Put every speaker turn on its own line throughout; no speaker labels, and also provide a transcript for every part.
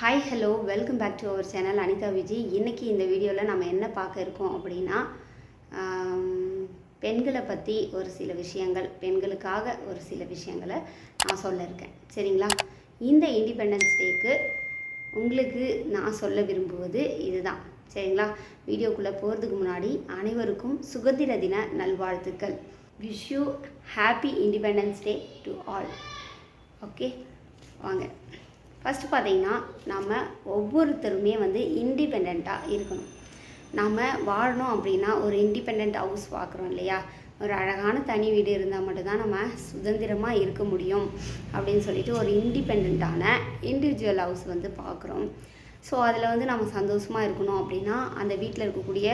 hi hello welcome back to our channel Anitha Viji இன்றைக்கி இந்த வீடியோவில் நம்ம என்ன பார்க்க இருக்கோம் அப்படின்னா பெண்களை பற்றி ஒரு சில விஷயங்கள் பெண்களுக்காக ஒரு சில விஷயங்களை நான் சொல்ல இருக்கேன் சரிங்களா இந்த இண்டிபெண்டன்ஸ் டேக்கு உங்களுக்கு நான் சொல்ல விரும்புவது இதுதான் சரிங்களா வீடியோக்குள்ளே போகிறதுக்கு முன்னாடி அனைவருக்கும் சுதந்திர தின நல்வாழ்த்துக்கள் wish you happy independence day to all okay வாங்க ஃபஸ்ட்டு பார்த்திங்கன்னா நம்ம ஒவ்வொருத்தருமே வந்து இண்டிபெண்ட்டாக இருக்கணும் நாம் வாழணும் அப்படின்னா ஒரு இண்டிபெண்ட் ஹவுஸ் பார்க்குறோம் இல்லையா ஒரு அழகான தனி வீடு இருந்தால் மட்டும்தான் நம்ம சுதந்திரமாக இருக்க முடியும் அப்படின்னு சொல்லிட்டு ஒரு இண்டிபெண்ட்டான இண்டிவிஜுவல் ஹவுஸ் வந்து பார்க்குறோம் ஸோ அதில் வந்து நம்ம சந்தோஷமாக இருக்கணும் அப்படின்னா அந்த வீட்டில் இருக்கக்கூடிய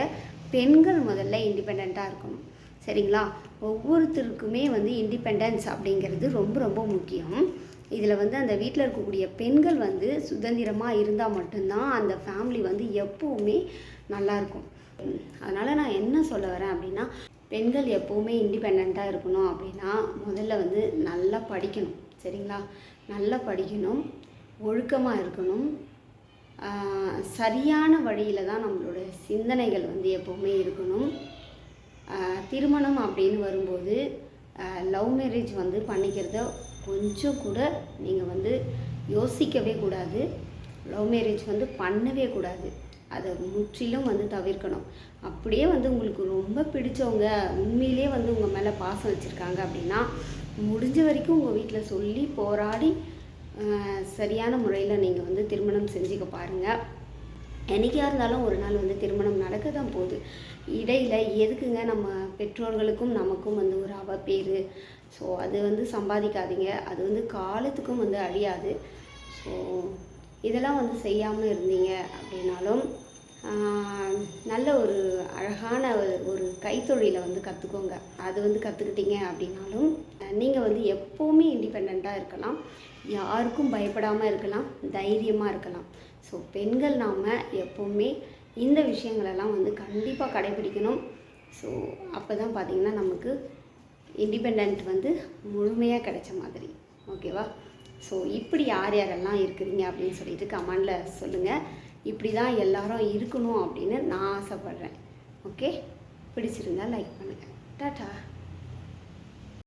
பெண்கள் முதல்ல இண்டிபெண்ட்டாக இருக்கணும் சரிங்களா ஒவ்வொருத்தருக்குமே வந்து இண்டிபெண்டன்ஸ் அப்படிங்கிறது ரொம்ப ரொம்ப முக்கியம் இதில் வந்து அந்த வீட்டில் இருக்கக்கூடிய பெண்கள் வந்து சுதந்திரமாக இருந்தால் மட்டும்தான் அந்த ஃபேமிலி வந்து எப்போவுமே நல்லாயிருக்கும் அதனால் நான் என்ன சொல்ல வரேன் அப்படின்னா பெண்கள் எப்போவுமே இண்டிபெண்ட்டாக இருக்கணும் அப்படின்னா முதல்ல வந்து நல்லா படிக்கணும் சரிங்களா நல்லா படிக்கணும் ஒழுக்கமாக இருக்கணும் சரியான வழியில் தான் நம்மளோட சிந்தனைகள் வந்து எப்போவுமே இருக்கணும் திருமணம் அப்படின்னு வரும்போது லவ் மேரேஜ் வந்து பண்ணிக்கிறத கொஞ்சம் கூட நீங்கள் வந்து யோசிக்கவே கூடாது லவ் மேரேஜ் வந்து பண்ணவே கூடாது அதை முற்றிலும் வந்து தவிர்க்கணும் அப்படியே வந்து உங்களுக்கு ரொம்ப பிடிச்சவங்க உண்மையிலே வந்து உங்கள் மேலே பாசம் வச்சுருக்காங்க அப்படின்னா முடிஞ்ச வரைக்கும் உங்கள் வீட்டில் சொல்லி போராடி சரியான முறையில் நீங்கள் வந்து திருமணம் செஞ்சுக்க பாருங்கள் என்றைக்காக இருந்தாலும் ஒரு நாள் வந்து திருமணம் நட போகுது இடையில் எதுக்குங்க நம்ம பெற்றோர்களுக்கும் நமக்கும் வந்து ஒரு அவப்பேர் ஸோ அது வந்து சம்பாதிக்காதீங்க அது வந்து காலத்துக்கும் வந்து அழியாது ஸோ இதெல்லாம் வந்து செய்யாமல் இருந்தீங்க அப்படின்னாலும் நல்ல ஒரு அழகான ஒரு கைத்தொழிலை வந்து கற்றுக்கோங்க அது வந்து கற்றுக்கிட்டீங்க அப்படின்னாலும் நீங்கள் வந்து எப்போவுமே இண்டிபெண்ட்டாக இருக்கலாம் யாருக்கும் பயப்படாமல் இருக்கலாம் தைரியமாக இருக்கலாம் ஸோ பெண்கள் நாம் எப்போவுமே இந்த விஷயங்களெல்லாம் வந்து கண்டிப்பாக கடைபிடிக்கணும் ஸோ அப்போ தான் பார்த்திங்கன்னா நமக்கு இண்டிபெண்ட் வந்து முழுமையாக கிடைச்ச மாதிரி ஓகேவா ஸோ இப்படி யார் யாரெல்லாம் இருக்கிறீங்க அப்படின்னு சொல்லிட்டு கமெண்டில் சொல்லுங்கள் இப்படி தான் எல்லாரும் இருக்கணும் அப்படின்னு நான் ஆசைப்பட்றேன் ஓகே பிடிச்சிருந்தா லைக் பண்ணுங்கள் டாட்டா